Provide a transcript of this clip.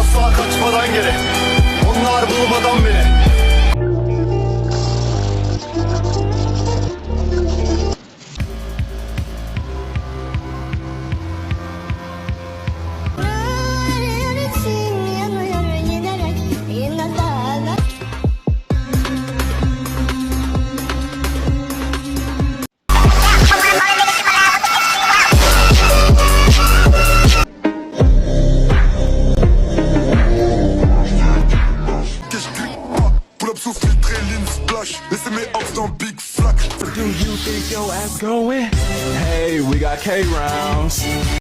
asla kaçmadan geri Onlar bulmadan beni in splash. Listen me up, some big flack. Do you think your ass going? Hey, we got K rounds.